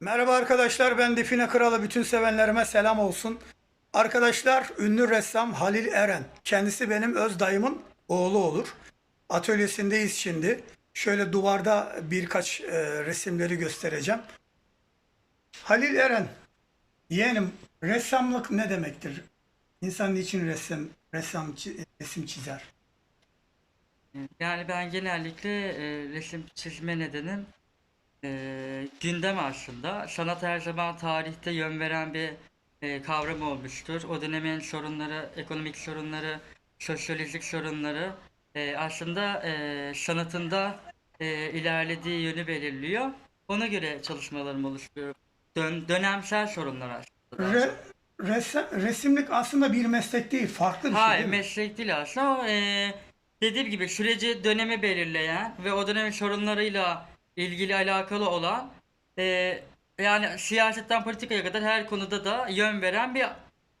Merhaba arkadaşlar ben Define Kralı bütün sevenlerime selam olsun. Arkadaşlar ünlü ressam Halil Eren. Kendisi benim öz dayımın oğlu olur. Atölyesindeyiz şimdi. Şöyle duvarda birkaç e, resimleri göstereceğim. Halil Eren. Yeğenim ressamlık ne demektir? İnsan niçin resim, ressam resim çizer? Yani ben genellikle e, resim çizme nedenim e, gündem aslında. Sanat her zaman tarihte yön veren bir e, kavram olmuştur. O dönemin sorunları, ekonomik sorunları, sosyolojik sorunları e, aslında e, sanatında e, ilerlediği yönü belirliyor. Ona göre çalışmalarım oluşturuyor. Dön, dönemsel sorunlar aslında. Re, ressam, resimlik aslında bir meslek değil, farklı bir şey Hayır değil mi? meslek değil aslında e, dediğim gibi süreci dönemi belirleyen ve o dönemin sorunlarıyla ilgili alakalı olan e, yani siyasetten politikaya kadar her konuda da yön veren bir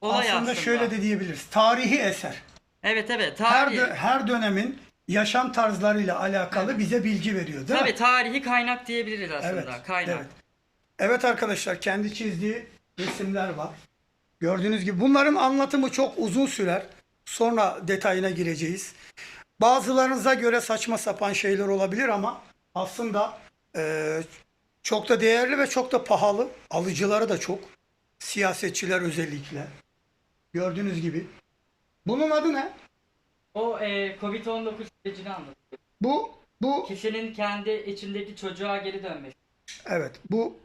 olay aslında, aslında. şöyle de diyebiliriz. Tarihi eser. Evet evet Her tarihi. dö- her dönemin yaşam tarzlarıyla alakalı bize bilgi veriyor, değil Tabii mi? tarihi kaynak diyebiliriz aslında. Evet. Kaynak. Evet. Evet arkadaşlar kendi çizdiği resimler var. Gördüğünüz gibi bunların anlatımı çok uzun sürer. Sonra detayına gireceğiz. Bazılarınıza göre saçma sapan şeyler olabilir ama aslında eee, çok da değerli ve çok da pahalı. Alıcıları da çok. Siyasetçiler özellikle. Gördüğünüz gibi. Bunun adı ne? O e, Covid-19 sürecini anlatıyor. Bu bu Kişinin kendi içindeki çocuğa geri dönmesi. evet bu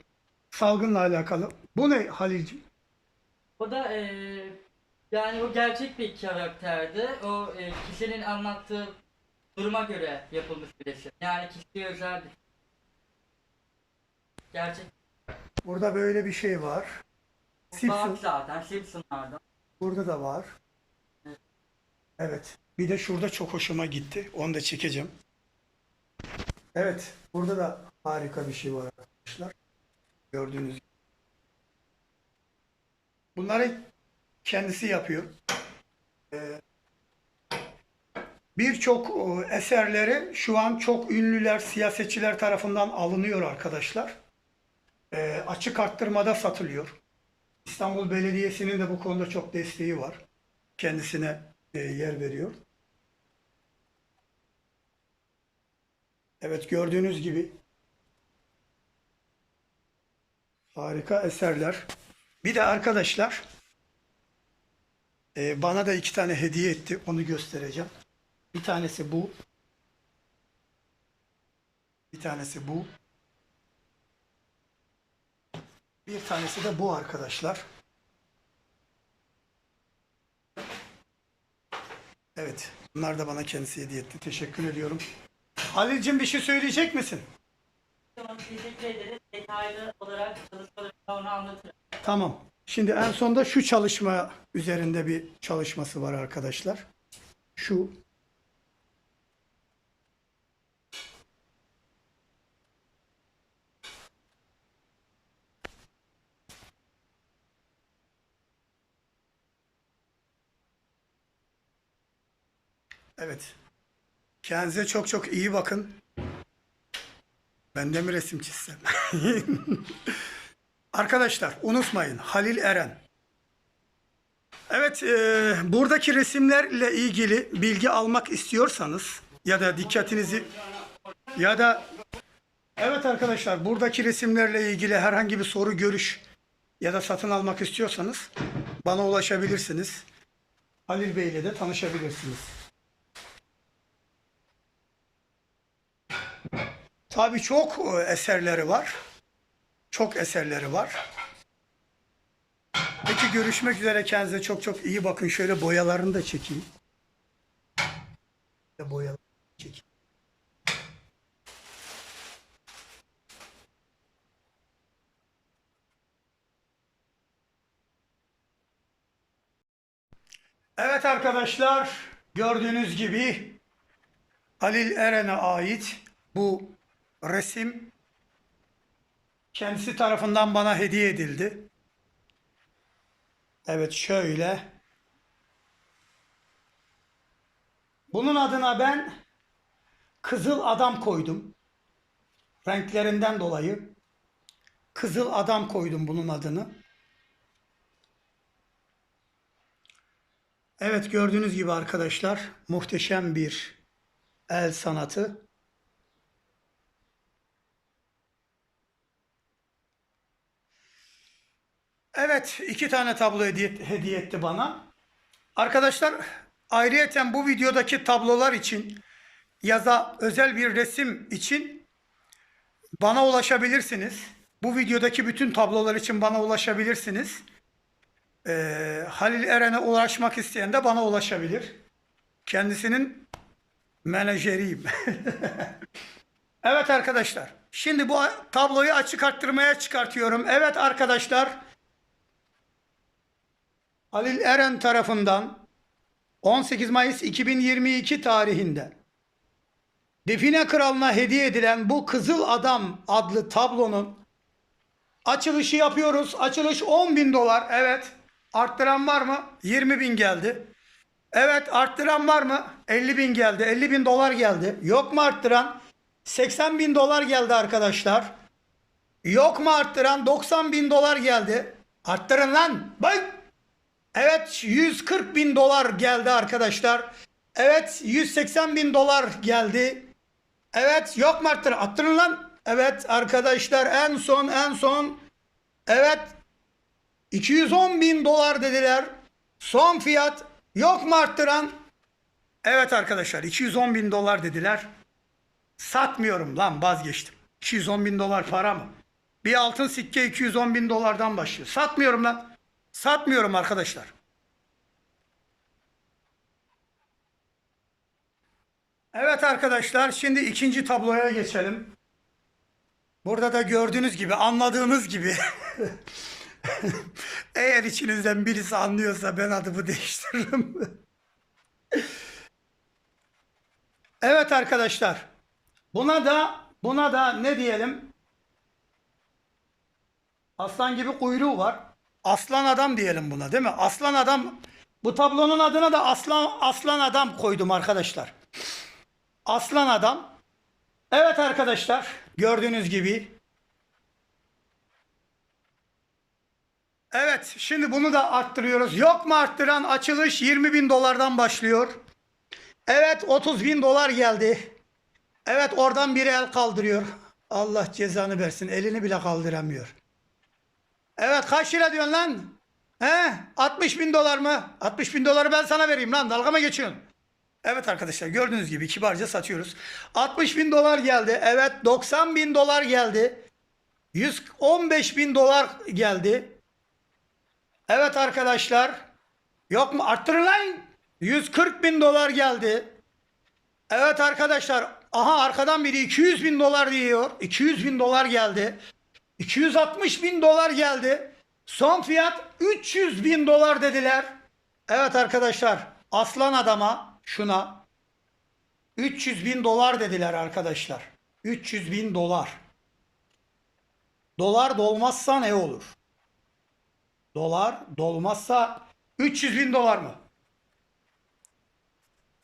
salgınla alakalı. Bu ne Halilciğim? O da e, yani o gerçek bir karakterdi. O e, kişinin anlattığı duruma göre yapılmış bir resim. Yani kişiye özel bir gerçek Burada böyle bir şey var. Simpson. Zaten Simpsonlardan. Burada da var. Evet. Bir de şurada çok hoşuma gitti. Onu da çekeceğim. Evet. Burada da harika bir şey var arkadaşlar. Gördüğünüz gibi. Bunları kendisi yapıyor. Ee, Birçok e, eserleri şu an çok ünlüler, siyasetçiler tarafından alınıyor arkadaşlar. Ee, açık arttırmada satılıyor. İstanbul Belediyesi'nin de bu konuda çok desteği var. Kendisine e, yer veriyor. Evet gördüğünüz gibi harika eserler. Bir de arkadaşlar e, bana da iki tane hediye etti. Onu göstereceğim. Bir tanesi bu. Bir tanesi bu. Bir tanesi de bu arkadaşlar. Evet. Bunlar da bana kendisi hediye etti. Teşekkür ediyorum. Halil'cim bir şey söyleyecek misin? Tamam teşekkür ederiz. Detaylı olarak çalışmalarını onu anlatırım. Tamam. Şimdi en sonda şu çalışma üzerinde bir çalışması var arkadaşlar. Şu. Evet. Kendinize çok çok iyi bakın. Ben de mi resim çizsem? Arkadaşlar unutmayın Halil Eren. Evet, e, buradaki resimlerle ilgili bilgi almak istiyorsanız ya da dikkatinizi ya da evet arkadaşlar buradaki resimlerle ilgili herhangi bir soru, görüş ya da satın almak istiyorsanız bana ulaşabilirsiniz. Halil Bey ile de tanışabilirsiniz. Tabii çok e, eserleri var. Çok eserleri var. Peki görüşmek üzere kendinize çok çok iyi bakın. Şöyle boyalarını da çekeyim. Boyalarını çekeyim. Evet arkadaşlar gördüğünüz gibi Halil Eren'e ait bu resim kendisi tarafından bana hediye edildi. Evet şöyle. Bunun adına ben Kızıl Adam koydum. Renklerinden dolayı. Kızıl Adam koydum bunun adını. Evet gördüğünüz gibi arkadaşlar muhteşem bir el sanatı. Evet iki tane tablo hediye, hediye etti bana. Arkadaşlar ayrıyeten bu videodaki tablolar için yaza özel bir resim için bana ulaşabilirsiniz. Bu videodaki bütün tablolar için bana ulaşabilirsiniz. Ee, Halil Eren'e ulaşmak isteyen de bana ulaşabilir. Kendisinin menajeriyim. evet arkadaşlar. Şimdi bu tabloyu açık arttırmaya çıkartıyorum. Evet arkadaşlar. Halil Eren tarafından 18 Mayıs 2022 tarihinde Define Kralı'na hediye edilen bu Kızıl Adam adlı tablonun açılışı yapıyoruz. Açılış 10 bin dolar. Evet. Arttıran var mı? 20 bin geldi. Evet arttıran var mı? 50 bin geldi. 50 bin dolar geldi. Yok mu arttıran? 80 bin dolar geldi arkadaşlar. Yok mu arttıran? 90 bin dolar geldi. Arttırın lan. Bak. Evet 140 bin dolar geldi arkadaşlar. Evet 180 bin dolar geldi. Evet yok mu arttırın? Arttırın lan. Evet arkadaşlar en son en son. Evet 210 bin dolar dediler. Son fiyat yok mu arttıran? Evet arkadaşlar 210 bin dolar dediler. Satmıyorum lan vazgeçtim. 210 bin dolar para mı? Bir altın sikke 210 bin dolardan başlıyor. Satmıyorum lan. Satmıyorum arkadaşlar. Evet arkadaşlar şimdi ikinci tabloya geçelim. Burada da gördüğünüz gibi anladığınız gibi eğer içinizden birisi anlıyorsa ben adımı değiştiririm. evet arkadaşlar buna da buna da ne diyelim aslan gibi kuyruğu var. Aslan adam diyelim buna değil mi? Aslan adam bu tablonun adına da aslan aslan adam koydum arkadaşlar. Aslan adam. Evet arkadaşlar gördüğünüz gibi. Evet şimdi bunu da arttırıyoruz. Yok mu arttıran açılış 20 bin dolardan başlıyor. Evet 30 bin dolar geldi. Evet oradan biri el kaldırıyor. Allah cezanı versin elini bile kaldıramıyor. Evet kaç lira diyorsun lan? He? 60 bin dolar mı? 60 bin doları ben sana vereyim lan dalga mı geçiyorsun? Evet arkadaşlar gördüğünüz gibi kibarca satıyoruz. 60 bin dolar geldi. Evet 90 bin dolar geldi. 115 bin dolar geldi. Evet arkadaşlar. Yok mu? Arttırın lan. 140 bin dolar geldi. Evet arkadaşlar. Aha arkadan biri 200 bin dolar diyor. 200 bin dolar geldi. 260 bin dolar geldi. Son fiyat 300 bin dolar dediler. Evet arkadaşlar. Aslan adama şuna 300 bin dolar dediler arkadaşlar. 300 bin dolar. Dolar dolmazsa ne olur? Dolar dolmazsa 300 bin dolar mı?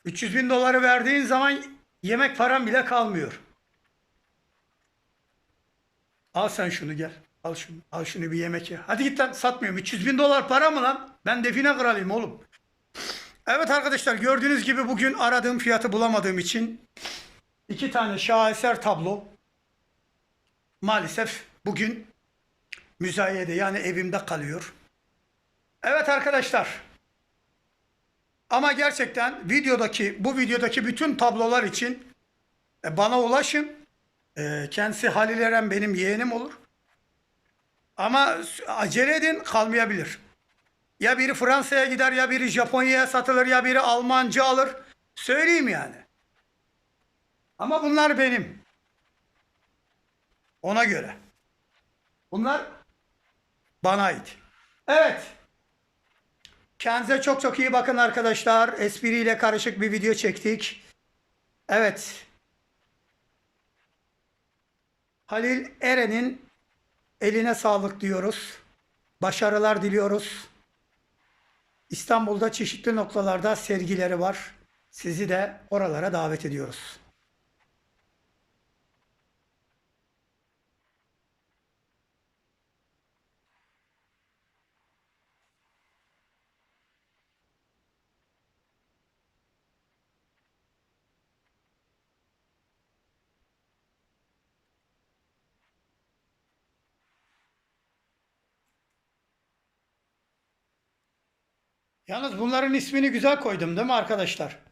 300 bin doları verdiğin zaman yemek param bile kalmıyor. Al sen şunu gel. Al şunu. Al şunu bir yemek ye. Hadi git lan satmıyorum. 300 bin dolar para mı lan? Ben define kralıyım oğlum. Evet arkadaşlar gördüğünüz gibi bugün aradığım fiyatı bulamadığım için iki tane şaheser tablo maalesef bugün müzayede yani evimde kalıyor. Evet arkadaşlar ama gerçekten videodaki bu videodaki bütün tablolar için e, bana ulaşın. E, kendisi Halil Eren benim yeğenim olur. Ama acele edin kalmayabilir. Ya biri Fransa'ya gider ya biri Japonya'ya satılır ya biri Almanca alır. Söyleyeyim yani. Ama bunlar benim. Ona göre. Bunlar bana ait. Evet. Kendinize çok çok iyi bakın arkadaşlar. Espriyle karışık bir video çektik. Evet. Halil Eren'in eline sağlık diyoruz. Başarılar diliyoruz. İstanbul'da çeşitli noktalarda sergileri var. Sizi de oralara davet ediyoruz. Yalnız bunların ismini güzel koydum değil mi arkadaşlar?